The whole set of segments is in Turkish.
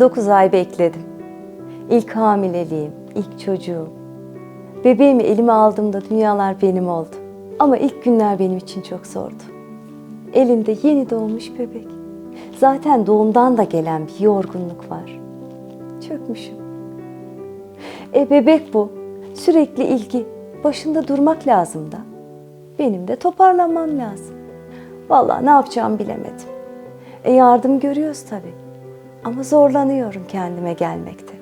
Dokuz ay bekledim. İlk hamileliğim, ilk çocuğum. Bebeğimi elime aldığımda dünyalar benim oldu. Ama ilk günler benim için çok zordu. Elinde yeni doğmuş bebek. Zaten doğumdan da gelen bir yorgunluk var. Çökmüşüm. E bebek bu. Sürekli ilgi. Başında durmak lazım da. Benim de toparlanmam lazım. Vallahi ne yapacağımı bilemedim. E yardım görüyoruz tabii. Ama zorlanıyorum kendime gelmekte.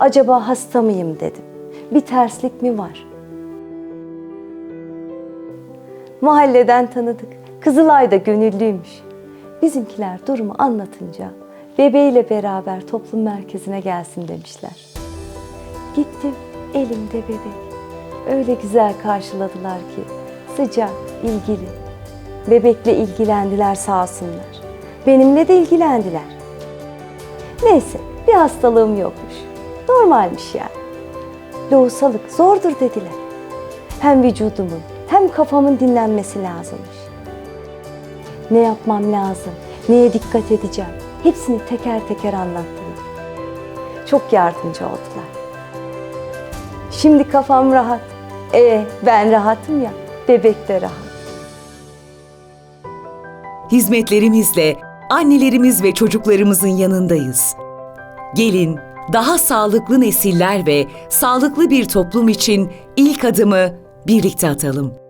Acaba hasta mıyım dedim. Bir terslik mi var? Mahalleden tanıdık. Kızılay'da gönüllüymüş. Bizimkiler durumu anlatınca bebeğiyle beraber toplum merkezine gelsin demişler. Gittim, elimde bebek. Öyle güzel karşıladılar ki, sıcak, ilgili. Bebekle ilgilendiler sağ olsunlar. Benimle de ilgilendiler. Neyse, bir hastalığım yokmuş. Normalmiş yani. Lohusalık zordur dediler. Hem vücudumun hem kafamın dinlenmesi lazımmış. Ne yapmam lazım, neye dikkat edeceğim hepsini teker teker anlattılar. Çok yardımcı oldular. Şimdi kafam rahat. E ben rahatım ya, bebek de rahat. Hizmetlerimizle annelerimiz ve çocuklarımızın yanındayız. Gelin daha sağlıklı nesiller ve sağlıklı bir toplum için ilk adımı birlikte atalım.